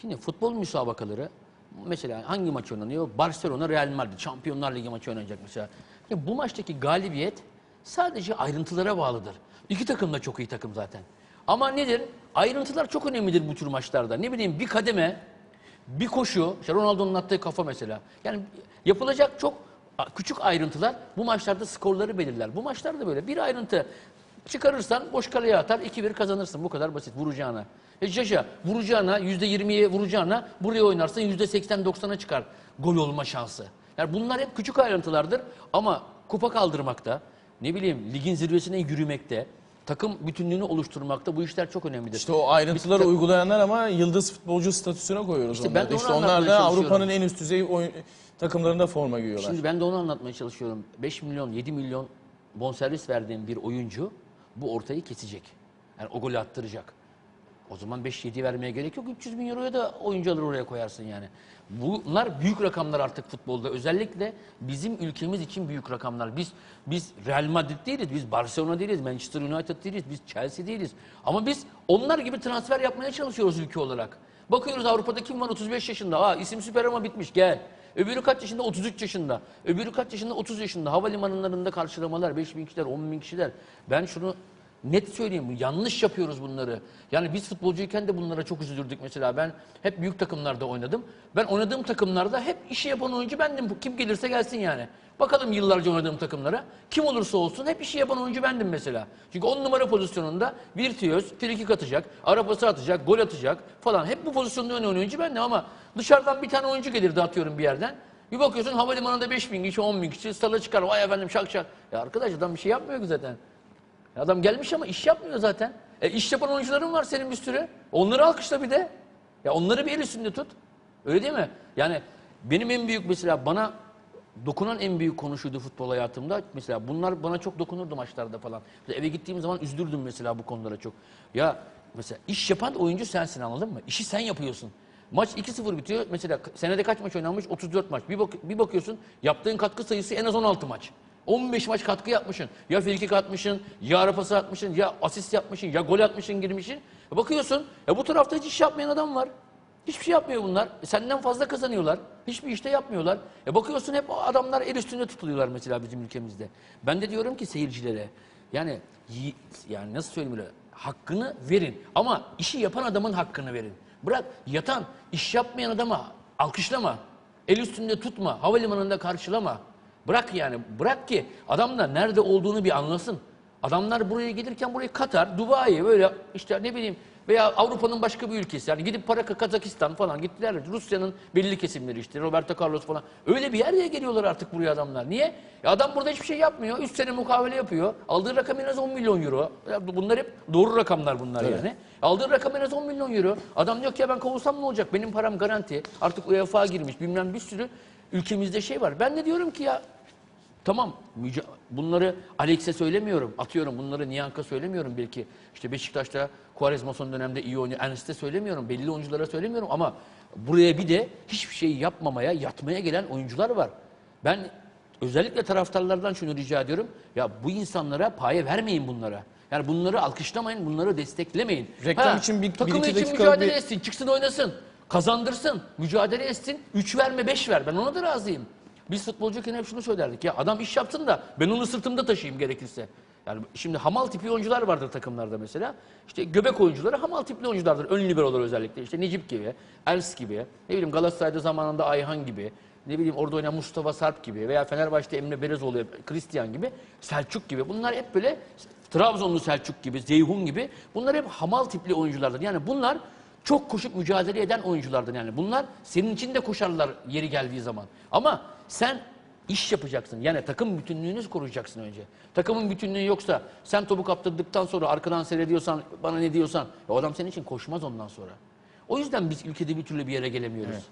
Şimdi futbol müsabakaları mesela hangi maç oynanıyor? Barcelona Real Madrid Şampiyonlar Ligi maçı oynanacak mesela. Ya bu maçtaki galibiyet sadece ayrıntılara bağlıdır. İki takım da çok iyi takım zaten. Ama nedir? Ayrıntılar çok önemlidir bu tür maçlarda. Ne bileyim bir kademe, bir koşu, işte Ronaldo'nun attığı kafa mesela. Yani yapılacak çok küçük ayrıntılar bu maçlarda skorları belirler. Bu maçlarda böyle bir ayrıntı çıkarırsan boş kaleye atar 2-1 kazanırsın. Bu kadar basit vuracağına. E Jaja vuracağına %20'ye vuracağına buraya oynarsın %80-90'a çıkar gol olma şansı. Yani bunlar hep küçük ayrıntılardır ama kupa kaldırmakta, ne bileyim ligin zirvesine yürümekte, takım bütünlüğünü oluşturmakta bu işler çok önemlidir. İşte o ayrıntıları uygulayanlar ama yıldız futbolcu statüsüne koyuyoruz İşte onları. ben de onu işte onlar da. Avrupa'nın en üst düzey oyun, takımlarında forma giyiyorlar. Şimdi ben de onu anlatmaya çalışıyorum. 5 milyon, 7 milyon bonservis verdiğim bir oyuncu bu ortayı kesecek. Yani o golü attıracak. O zaman 5-7 vermeye gerek yok. 300 bin euroya da oyuncu alır oraya koyarsın yani. Bunlar büyük rakamlar artık futbolda. Özellikle bizim ülkemiz için büyük rakamlar. Biz biz Real Madrid değiliz, biz Barcelona değiliz, Manchester United değiliz, biz Chelsea değiliz. Ama biz onlar gibi transfer yapmaya çalışıyoruz ülke olarak. Bakıyoruz Avrupa'da kim var 35 yaşında. Aa isim süper ama bitmiş gel. Öbürü kaç yaşında? 33 yaşında. Öbürü kaç yaşında? 30 yaşında. Havalimanlarında karşılamalar 5 bin kişiler, 10 bin kişiler. Ben şunu net söyleyeyim. Yanlış yapıyoruz bunları. Yani biz futbolcuyken de bunlara çok üzülürdük mesela. Ben hep büyük takımlarda oynadım. Ben oynadığım takımlarda hep işi yapan oyuncu bendim. Kim gelirse gelsin yani. Bakalım yıllarca oynadığım takımlara. Kim olursa olsun hep işi yapan oyuncu bendim mesela. Çünkü 10 numara pozisyonunda virtüöz, frikik atacak, arapası atacak, gol atacak falan. Hep bu pozisyonda oynayan oyuncu bendim ama dışarıdan bir tane oyuncu gelirdi atıyorum bir yerden. Bir bakıyorsun havalimanında 5 bin kişi, 10 bin kişi stada çıkar. Vay efendim şak şak. Ya arkadaş adam bir şey yapmıyor ki zaten. Ya Adam gelmiş ama iş yapmıyor zaten. E iş yapan oyuncuların var senin bir sürü. Onları alkışla bir de. Ya onları bir el üstünde tut. Öyle değil mi? Yani benim en büyük mesela bana dokunan en büyük konuşuydu futbol hayatımda. Mesela bunlar bana çok dokunurdu maçlarda falan. Mesela eve gittiğim zaman üzülürdüm mesela bu konulara çok. Ya mesela iş yapan oyuncu sensin anladın mı? İşi sen yapıyorsun. Maç 2-0 bitiyor. Mesela senede kaç maç oynanmış? 34 maç. Bir, bak- bir bakıyorsun yaptığın katkı sayısı en az 16 maç. 15 maç katkı yapmışsın. Ya frikik atmışsın, ya ara atmışsın, ya asist yapmışsın, ya gol atmışsın, girmişsin. E bakıyorsun, ya bu tarafta hiç iş yapmayan adam var. Hiçbir şey yapmıyor bunlar. E senden fazla kazanıyorlar. Hiçbir işte yapmıyorlar. E bakıyorsun hep adamlar el üstünde tutuluyorlar mesela bizim ülkemizde. Ben de diyorum ki seyircilere, yani yani nasıl söyleyeyim böyle, hakkını verin. Ama işi yapan adamın hakkını verin. Bırak yatan, iş yapmayan adama alkışlama. El üstünde tutma, havalimanında karşılama. Bırak yani bırak ki adam da nerede olduğunu bir anlasın. Adamlar buraya gelirken burayı Katar, Dubai böyle işte ne bileyim veya Avrupa'nın başka bir ülkesi yani gidip para Kazakistan falan gittiler. Rusya'nın belli kesimleri işte Roberto Carlos falan. Öyle bir yere geliyorlar artık buraya adamlar. Niye? Ya adam burada hiçbir şey yapmıyor. 3 sene mukavele yapıyor. Aldığı rakam en az 10 milyon euro. Ya bunlar hep doğru rakamlar bunlar yani. Aldığı rakam en az 10 milyon euro. Adam diyor ki ya ben kovulsam ne olacak? Benim param garanti. Artık UEFA girmiş bilmem bir sürü ülkemizde şey var. Ben de diyorum ki ya Tamam bunları Alex'e söylemiyorum. Atıyorum bunları Niyank'a söylemiyorum belki. İşte Beşiktaş'ta Quaresma son dönemde iyi oynuyor. Ernst'e söylemiyorum. Belli oyunculara söylemiyorum ama buraya bir de hiçbir şey yapmamaya, yatmaya gelen oyuncular var. Ben özellikle taraftarlardan şunu rica ediyorum. Ya bu insanlara paye vermeyin bunlara. Yani bunları alkışlamayın, bunları desteklemeyin. Reklam için bir- bir takımı iki için mücadele bir- etsin, çıksın oynasın. Kazandırsın, mücadele etsin. 3 verme, 5 ver. Ben ona da razıyım. Biz futbolcuyken hep şunu söylerdik. Ya adam iş yapsın da ben onu sırtımda taşıyayım gerekirse. Yani şimdi hamal tipi oyuncular vardır takımlarda mesela. İşte göbek oyuncuları hamal tipli oyunculardır. Ön liberolar özellikle. İşte Necip gibi, Els gibi, ne bileyim Galatasaray'da zamanında Ayhan gibi, ne bileyim orada oynayan Mustafa Sarp gibi veya Fenerbahçe'de Emre Berezoğlu, Christian gibi, Selçuk gibi. Bunlar hep böyle Trabzonlu Selçuk gibi, Zeyhun gibi. Bunlar hep hamal tipli oyunculardır. Yani bunlar çok koşup mücadele eden oyunculardır yani. Bunlar senin için de koşarlar yeri geldiği zaman. Ama sen iş yapacaksın. Yani takım bütünlüğünü koruyacaksın önce. Takımın bütünlüğü yoksa sen topu kaptırdıktan sonra arkadan seyrediyorsan bana ne diyorsan o adam senin için koşmaz ondan sonra. O yüzden biz ülkede bir türlü bir yere gelemiyoruz.